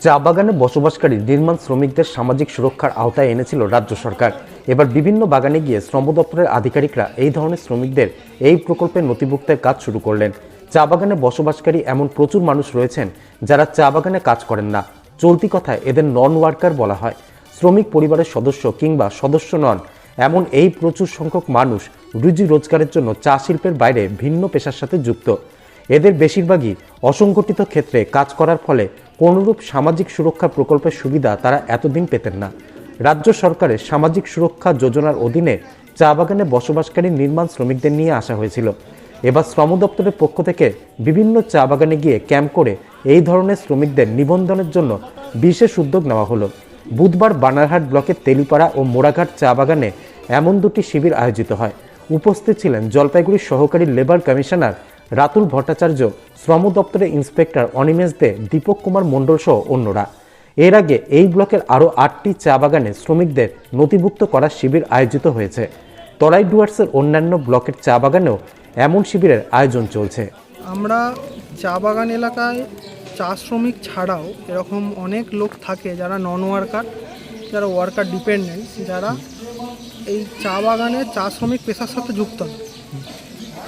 চা বাগানে বসবাসকারী নির্মাণ শ্রমিকদের সামাজিক সুরক্ষার আওতায় এনেছিল রাজ্য সরকার। এবার বিভিন্ন বাগানে গিয়ে শ্রম দপ্তরের আধিকারিকরা এই ধরনের শ্রমিকদের এই প্রকল্পের নথিভুক্তের কাজ শুরু করলেন। চা বাগানে বসবাসকারী এমন প্রচুর মানুষ রয়েছেন যারা চা বাগানে কাজ করেন না। চলতি কথায় এদের নন ওয়ার্কার বলা হয়। শ্রমিক পরিবারের সদস্য কিংবা সদস্য নন। এমন এই প্রচুর সংখ্যক মানুষ রুজি রোজগারের জন্য চা শিল্পের বাইরে ভিন্ন পেশার সাথে যুক্ত। এদের বেশিরভাগই অসংগঠিত ক্ষেত্রে কাজ করার ফলে কোনরূপ সামাজিক সুরক্ষা প্রকল্পের সুবিধা তারা এতদিন পেতেন না। রাজ্য সরকারের সামাজিক সুরক্ষা যোজনার অধীনে চা বাগানে বসবাসকারী নির্মাণ শ্রমিকদের নিয়ে আসা হয়েছিল। এবার শ্রম দপ্তরের পক্ষ থেকে বিভিন্ন চা বাগানে গিয়ে ক্যাম্প করে এই ধরনের শ্রমিকদের নিবন্ধনের জন্য বিশেষ উদ্যোগ নেওয়া হলো। বুধবার বানারহাট ব্লকের তেলিপাড়া ও মোড়াঘাট চা বাগানে এমন দুটি শিবির আয়োজিত হয়। উপস্থিত ছিলেন জলপাইগুড়ির সহকারী লেবার কমিশনার রাতুল ভট্টাচার্য শ্রম দপ্তরের ইন্সপেক্টর অনিমেষ দে, দীপক কুমার মণ্ডল সহ অন্যরা। এর আগে এই ব্লকের আরও আটটি চা বাগানে শ্রমিকদের নথিভুক্ত করার শিবির আয়োজিত হয়েছে। তরাই ডুয়ার্সের অন্যান্য ব্লকের চা বাগানেও এমন শিবিরের আয়োজন চলছে। আমরা চা বাগান এলাকায় চা শ্রমিক ছাড়াও এরকম অনেক লোক থাকে যারা নন ওয়ার্কার যারা ওয়ার্কার ডিপেন্ডেন্ট যারা এই চা বাগানে চা শ্রমিক পেশার সাথে যুক্ত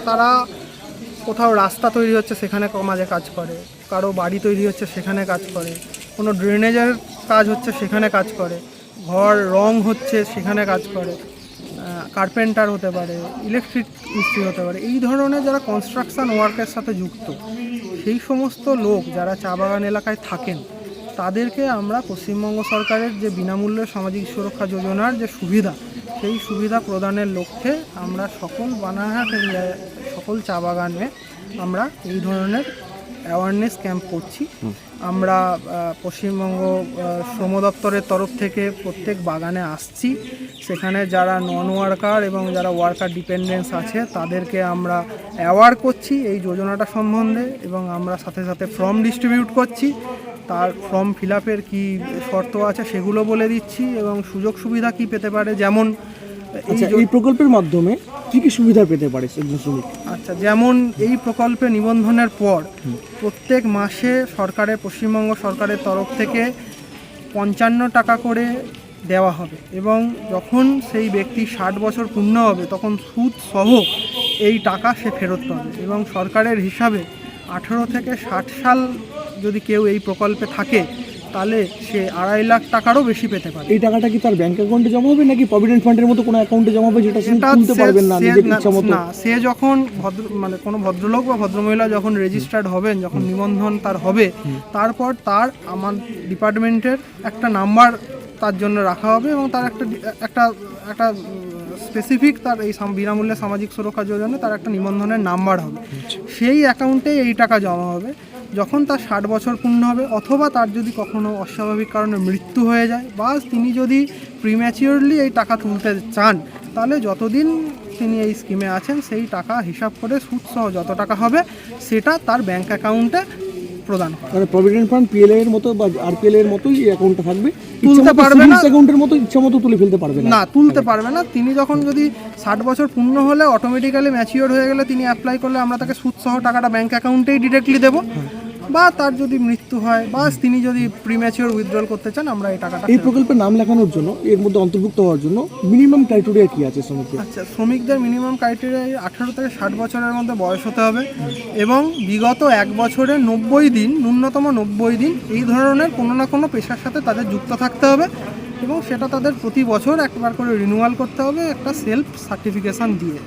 তারা কোথাও রাস্তা তৈরি হচ্ছে, সেখানে মাঝে কাজ করে। কারও বাড়ি তৈরি হচ্ছে, সেখানে কাজ করে। কোনো ড্রেনেজের কাজ হচ্ছে, সেখানে কাজ করে। ঘর রং হচ্ছে, সেখানে কাজ করে। কার্পেন্টার হতে পারে, ইলেকট্রিক মিস্ত্রি হতে পারে। এই ধরনের যারা কনস্ট্রাকশন ওয়ার্কের সাথে যুক্ত, সেই সমস্ত লোক যারা চা বাগান এলাকায় থাকেন, তাদেরকে আমরা পশ্চিমবঙ্গ সরকারের যে বিনামূল্যে সামাজিক সুরক্ষা যোজনার যে সুবিধা, সেই সুবিধা প্রদানের লক্ষ্যে আমরা সকল এরিয়ায় সকল চা বাগানে আমরা এই ধরনের অ্যাওয়ারনেস ক্যাম্প করছি। আমরা পশ্চিমবঙ্গ শ্রম দপ্তরের তরফ থেকে প্রত্যেক বাগানে আসছি। সেখানে যারা নন ওয়ার্কার এবং যারা ওয়ার্কার ডিপেন্ডেন্স আছে, তাদেরকে আমরা অ্যাওয়ার করছি এই যোজনাটা সম্বন্ধে এবং আমরা সাথে সাথে ফর্ম ডিস্ট্রিবিউট করছি। তার ফর্ম ফিল আপের কী শর্ত আছে সেগুলো বলে দিচ্ছি এবং সুযোগ সুবিধা কি পেতে পারে যেমন আচ্ছা এই প্রকল্পের মাধ্যমে কি কি সুবিধা পেতে পারে একজন শ্রমিক? আচ্ছা যেমন এই প্রকল্পে নিবন্ধনের পর প্রত্যেক মাসে সরকারের পশ্চিমবঙ্গ সরকারের তরফ থেকে পঞ্চান্ন টাকা করে দেওয়া হবে এবং যখন সেই ব্যক্তি ষাট বছর পূর্ণ হবে তখন সুদ সহ এই টাকা সে ফেরত পাবে এবং সরকারের হিসাবে আঠেরো থেকে ষাট সাল যদি কেউ এই প্রকল্পে থাকে তাহলে সে আড়াই লাখ টাকারও বেশি পেতে পারে। এই টাকাটা কি তার ব্যাংক অ্যাকাউন্টে জমা হবে নাকি প্রভিডেন্ট ফান্ডের মতো কোনো অ্যাকাউন্টে জমা হবে যেটা তুলতে পারবেন না নিজের ইচ্ছা মতো? না সে যখন ভদ্র মানে কোনো ভদ্রলোক বা ভদ্রমহিলা যখন রেজিস্টার্ড হবেন যখন নিবন্ধন তার হবে তারপর তার আমার ডিপার্টমেন্টের একটা নাম্বার তার জন্য রাখা হবে এবং তার একটা একটা একটা স্পেসিফিক তার এই বিনামূল্যে সামাজিক সুরক্ষা যোজনা তার একটা নিবন্ধনের নাম্বার হবে। সেই অ্যাকাউন্টে এই টাকা জমা হবে। যখন তার ষাট বছর পূর্ণ হবে অথবা তার যদি কখনো অস্বাভাবিক কারণে মৃত্যু হয়ে যায় বা তিনি যদি প্রিম্যাচিওরলি এই টাকা তুলতে চান তাহলে যতদিন তিনি এই স্কিমে আছেন সেই টাকা হিসাব করে সুদসহ যত টাকা হবে সেটা তার ব্যাংক অ্যাকাউন্টে প্রদান করা। মানে প্রভিডেন্ট ফান্ড পিএলআই এর মতো বা আরপিএল এর মতোই এই অ্যাকাউন্টটা থাকবে। তুলতে পারবে না। অ্যাকাউন্টের মতো ইচ্ছা মতো তুলে ফেলতে পারবে না। না তুলতে পারবে না। তিনি যখন যদি ষাট বছর পূর্ণ হলে অটোমেটিক্যালি ম্যাচিওর হয়ে গেলে তিনি অ্যাপ্লাই করলে আমরা তাকে সুদসহ টাকাটা ব্যাংক অ্যাকাউন্টেই ডিরেক্টলি দেবো। বা তার যদি মৃত্যু হয় বা তিনি যদি প্রিম্যাচিওর উইথড্রল করতে চান আমরা এই টাকাটা এই প্রকল্পে নাম লেখানোর জন্য এর মধ্যে অন্তর্ভুক্ত হওয়ার জন্য মিনিমাম ক্রাইটেরিয়া কি আছে শ্রমিকদের? আচ্ছা শ্রমিকদের মিনিমাম ক্রাইটেরিয়া আঠারো থেকে ষাট বছরের মধ্যে বয়স হতে হবে এবং বিগত এক বছরে নব্বই দিন ন্যূনতম নব্বই দিন এই ধরনের কোনো না কোনো পেশার সাথে তাদের যুক্ত থাকতে হবে এবং সেটা তাদের প্রতি বছর একবার করে রিনিউয়াল করতে হবে একটা সেলফ সার্টিফিকেশন দিয়ে।